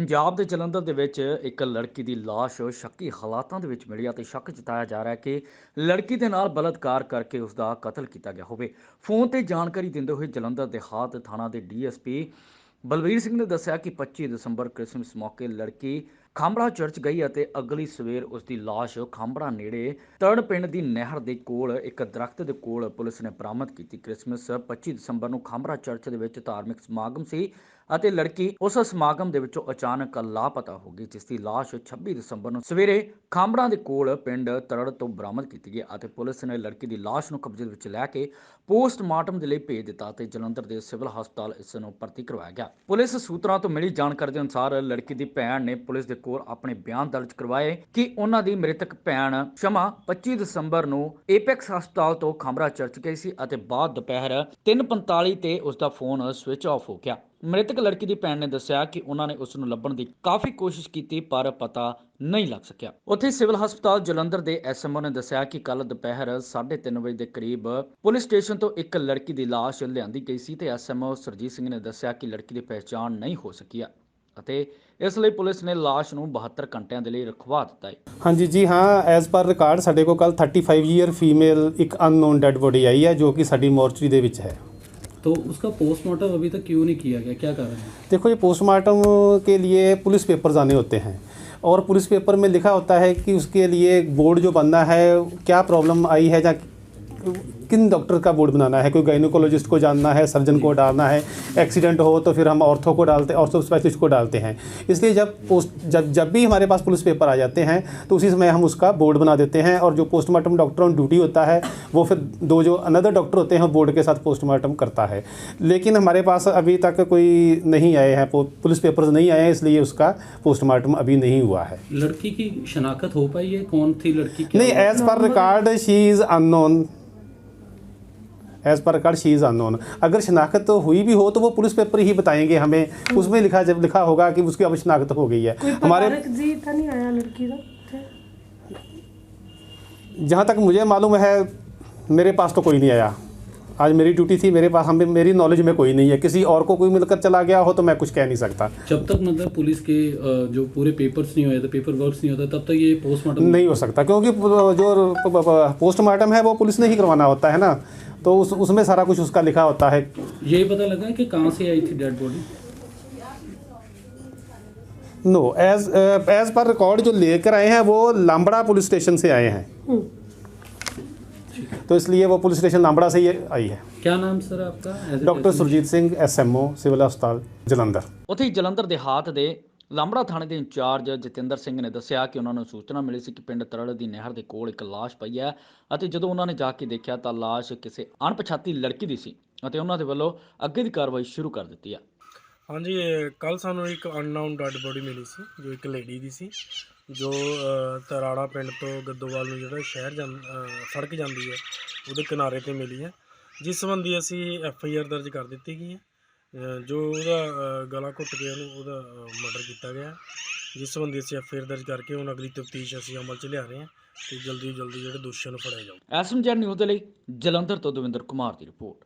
ਪੰਜਾਬ ਦੇ ਜਲੰਧਰ ਦੇ ਵਿੱਚ ਇੱਕ ਲੜਕੀ ਦੀ ਲਾਸ਼ ਸ਼ੱਕੀ ਹਾਲਾਤਾਂ ਦੇ ਵਿੱਚ ਮਿਲੀ ਅਤੇ ਸ਼ੱਕ ਜਤਾਇਆ ਜਾ ਰਿਹਾ ਹੈ ਕਿ ਲੜਕੀ ਦੇ ਨਾਲ ਬਲਾਤਕਾਰ ਕਰਕੇ ਉਸ ਦਾ ਕਤਲ ਕੀਤਾ ਗਿਆ ਹੋਵੇ। ਫੋਨ ਤੇ ਜਾਣਕਾਰੀ ਦਿੰਦੇ ਹੋਏ ਜਲੰਧਰ ਦੇਹਾਤ ਥਾਣਾ ਦੇ ਡੀਐਸਪੀ ਬਲਵੀਰ ਸਿੰਘ ਨੇ ਦੱਸਿਆ ਕਿ 25 ਦਸੰਬਰ ਕ੍ਰਿਸਮਸ ਮੌਕੇ ਲੜਕੀ ਖਾਂਬੜਾ ਚਰਚ ਗਈ ਅਤੇ ਅਗਲੀ ਸਵੇਰ ਉਸ ਦੀ ਲਾਸ਼ ਖਾਂਬੜਾ ਨੇੜੇ ਤੜ ਪਿੰਡ ਦੀ ਨਹਿਰ ਦੇ ਕੋਲ, ਇੱਕ ਦਰਖਤ ਦੇ ਕੋਲ ਪੁਲਿਸ ਨੇ ਬਰਾਮਦ ਕੀਤੀ। ਕ੍ਰਿਸਮਸ 25 ਦਸੰਬਰ ਨੂੰ ਖਾਂਬੜਾ ਚਰਚ ਦੇ ਵਿੱਚ ਧਾਰਮਿਕ ਸਮਾਗਮ ਸੀ ਅਤੇ ਲੜਕੀ ਉਸ ਸਮਾਗਮ ਦੇ ਵਿੱਚੋਂ ਅਚਾਨਕ ਲਾਪਤਾ ਹੋ ਗਈ ਜਿਸ ਦੀ ਲਾਸ਼ 26 ਦਸੰਬਰ ਨੂੰ ਸਵੇਰੇ ਖਾਂਬੜਾ ਦੇ ਕੋਲ ਪਿੰਡ ਤਰੜ ਤੋਂ ਬਰਾਮਦ ਕੀਤੀ ਗਈ ਅਤੇ ਪੁਲਿਸ ਨੇ ਲੜਕੀ ਦੀ ਲਾਸ਼ ਨੂੰ ਕਬਜ਼ੇ ਵਿੱਚ ਲੈ ਕੇ ਪੋਸਟਮਾਰਟਮ ਦੇ ਲਈ ਭੇਜ ਦਿੱਤਾ ਤੇ ਜਲੰਧਰ ਦੇ ਸਿਵਲ ਹਸਪਤਾਲ ਇਸ ਨੂੰ ਭਰਤੀ ਕਰਵਾਇਆ ਗਿਆ। ਪੁਲਿਸ ਸੂਤਰਾਂ ਤੋਂ ਮਿਲੀ ਜਾਣਕਾਰੀ ਦੇ ਅਨੁਸਾਰ ਲੜਕੀ ਦੀ ਭੈਣ ਨੇ ਪੁਲਿਸ ਦੇ ਕੋਲ ਆਪਣੇ ਬਿਆਨ ਦਰਜ ਕਰਵਾਏ ਕਿ ਉਹਨਾਂ ਦੀ ਮ੍ਰਿਤਕ ਭੈਣ ਸ਼ਮਾ 25 ਦਸੰਬਰ ਨੂੰ ਏਪੈਕਸ ਹਸਪਤਾਲ ਤੋਂ ਖਾਂਬੜਾ ਚਰਚ ਗਈ ਸੀ ਅਤੇ ਬਾਅਦ ਦੁਪਹਿਰ 3:45 ਤੇ ਉਸ ਦਾ ਫੋਨ ਸਵਿਚ ਆਫ ਹੋ ਗਿਆ। ਮ੍ਰਿਤਕ ਲੜਕੀ ਦੀ ਭੈਣ ਨੇ ਦੱਸਿਆ ਕਿ ਉਹਨਾਂ ਨੇ ਉਸ ਨੂੰ ਲੱਭਣ ਦੀ ਕਾਫੀ ਕੋਸ਼ਿਸ਼ ਕੀਤੀ, ਪਰ ਪਤਾ ਨਹੀਂ ਲੱਗ ਸਕਿਆ। ਉੱਥੇ ਸਿਵਲ ਹਸਪਤਾਲ ਜਲੰਧਰ ਦੇ ਐਸਐਮਓ ਨੇ ਦੱਸਿਆ ਕਿ ਕੱਲ ਦੁਪਹਿਰ 3:30 ਵਜੇ ਦੇ ਕਰੀਬ ਪੁਲਿਸ ਸਟੇਸ਼ਨ ਤੋਂ ਇੱਕ ਲੜਕੀ ਦੀ ਲਾਸ਼ ਲਿਆਂਦੀ ਗਈ ਸੀ ਤੇ ਐਸਐਮਓ ਸਰਜੀਤ ਸਿੰਘ ਨੇ ਦੱਸਿਆ ਕਿ ਲੜਕੀ ਦੀ ਪਛਾਣ ਨਹੀਂ ਹੋ ਸਕੀ ਹੈ ਅਤੇ ਇਸ ਲਈ ਪੁਲਿਸ ਨੇ ਲਾਸ਼ ਨੂੰ 72 ਘੰਟਿਆਂ ਦੇ ਲਈ ਰਖਵਾ ਦਿੱਤਾ ਹੈ ਹਾਂਜੀ ਜੀ ਹਾਂ ਐਜ਼ ਪਰ ਰਿਕਾਰਡ ਸਾਡੇ ਕੋਲ ਕੱਲ 35 ਈਅਰ ਫੀਮੇਲ ਇੱਕ ਅਨਨੋਨ ਡੈਡ ਬੋਡੀ ਆਈ ਹੈ ਜੋ ਕਿ ਸਾਡੀ ਮੋਰਚਰੀ ਦੇ ਵਿੱਚ ਹੈ तो उसका पोस्टमार्टम अभी तक क्यों नहीं किया गया क्या कारण है देखो ये पोस्टमार्टम के लिए पुलिस पेपर्स आने होते हैं और पुलिस पेपर में लिखा होता है कि उसके लिए बोर्ड जो बनना है क्या प्रॉब्लम आई है या किन डॉक्टर का बोर्ड बनाना है? कोई गाइनोकोलॉजिस्ट को जानना है सर्जन को डालना है एक्सीडेंट हो तो फिर हम ऑर्थो को डालते हैं ऑर्थो स्पेशलिस्ट को डालते हैं। इसलिए जब पोस्ट जब जब भी हमारे पास पुलिस पेपर आ जाते हैं तो उसी समय हम उसका बोर्ड बना देते हैं और जो पोस्टमार्टम डॉक्टर ऑन ड्यूटी होता है वो फिर दो जो अनदर डॉक्टर होते हैं वो बोर्ड के साथ पोस्टमार्टम करता है। लेकिन हमारे पास अभी तक कोई नहीं आए हैं पुलिस पेपर्स नहीं आए हैं इसलिए उसका पोस्टमार्टम अभी नहीं हुआ है। लड़की की शनाख्त हो पाई है? कौन थी लड़की? नहीं as per record she is unknown as per record she is unknown अगर शनाख्त हुई भी हो तो वो पुलिस पेपर ही बताएँगे हमें। उसमें लिखा जब लिखा होगा कि उसकी अब शनाख्त हो गई है। हमारे तो नहीं आया लड़की का? जहाँ तक मुझे मालूम है मेरे पास तो कोई नहीं आया। आज मेरी ड्यूटी थी मेरे पास हमें मेरी नॉलेज में कोई नहीं है। किसी और को कोई मिलकर चला गया हो तो मैं कुछ कह नहीं सकता। जब तक मतलब पुलिस के जो पूरे पेपर्स नहीं हुए थे पेपर वर्क नहीं होता तब तक ये पोस्टमार्टम नहीं हो सकता क्योंकि जो पोस्टमार्टम है वो पुलिस ने ही करवाना होता है ना। तो उस उसमें सारा कुछ उसका लिखा होता है। यही पता लगा कि कहाँ से आई थी dead body no as as per record जो लेकर आए हैं वो लामबड़ा पुलिस स्टेशन से आए हैं। ਹੂੰ तो इसलिए वो पुलिस स्टेशन लामबड़ा से ही आई है क्या नाम सर आपका As a doctor technician? Surjit Singh SMO civil अस्पताल जलंधर ਉੱਥੇ ਹੀ ਜਲੰਧਰ ਦੇ ਹਾਤ ਦੇ ਲਾਂਬੜਾ ਥਾਣੇ ਦੇ ਇੰਚਾਰਜ ਜਤਿੰਦਰ ਸਿੰਘ ਨੇ ਦੱਸਿਆ ਕਿ ਉਹਨਾਂ ਨੂੰ ਸੂਚਨਾ ਮਿਲੀ ਸੀ ਕਿ ਪਿੰਡ ਤਰੜ ਦੀ ਨਹਿਰ ਦੇ ਕੋਲ ਇੱਕ ਲਾਸ਼ ਪਈ ਹੈ ਅਤੇ ਜਦੋਂ ਉਹਨਾਂ ਨੇ ਜਾ ਕੇ ਦੇਖਿਆ ਤਾਂ ਲਾਸ਼ ਕਿਸੇ ਅਣਪਛਾਤੀ ਲੜਕੀ ਦੀ ਸੀ ਅਤੇ ਉਹਨਾਂ ਦੇ ਵੱਲੋਂ ਅੱਗੇ ਦੀ ਕਾਰਵਾਈ ਸ਼ੁਰੂ ਕਰ ਦਿੱਤੀ ਹੈ ਹਾਂਜੀ ਕੱਲ ਸਾਨੂੰ ਇੱਕ ਅਨਨਾਊਨ ਡੈਡ ਬੋਡੀ ਮਿਲੀ ਸੀ ਜੋ ਇੱਕ ਲੇਡੀ ਦੀ ਸੀ ਜੋ ਤਰਾੜਾ ਪਿੰਡ ਤੋਂ ਗੱਦੋਵਾਲ ਨੂੰ ਜਿਹੜਾ ਸ਼ਹਿਰ ਜਾਂ ਸੜਕ ਜਾਂਦੀ ਹੈ, ਉਹਦੇ ਕਿਨਾਰੇ ਤੇ ਮਿਲੀ ਹੈ। ਜਿਸ ਸੰਬੰਧੀ ਅਸੀਂ ਐਫ ਆਈ ਆਰ ਦਰਜ ਕਰ ਦਿੱਤੀ ਗਈ ਹੈ। ਜੋ ਉਹਦਾ ਗਲਾ ਘੁੱਟ ਕੇ ਉਹਨੂੰ, ਉਹਦਾ ਮਰਡਰ ਕੀਤਾ ਗਿਆ ਜਿਸ ਸੰਬੰਧੀ ਅਸੀਂ ਐਫ ਆਈ ਆਰ ਦਰਜ ਕਰਕੇ ਹੁਣ ਅਗਲੀ ਤਫਤੀਸ਼ ਅਸੀਂ ਅਮਲ 'ਚ ਲਿਆ ਰਹੇ ਹਾਂ ਤੇ ਜਲਦੀ ਤੋਂ ਜਲਦੀ ਜਿਹੜੇ ਦੋਸ਼ੀਆਂ ਨੂੰ ਫੜਿਆ ਜਾਊ। ਐਸਐਮਜੈਡ ਨਿਊਜ਼ ਦੇ ਲਈ ਜਲੰਧਰ ਤੋਂ ਦਵਿੰਦਰ ਕੁਮਾਰ ਦੀ ਰਿਪੋਰਟ।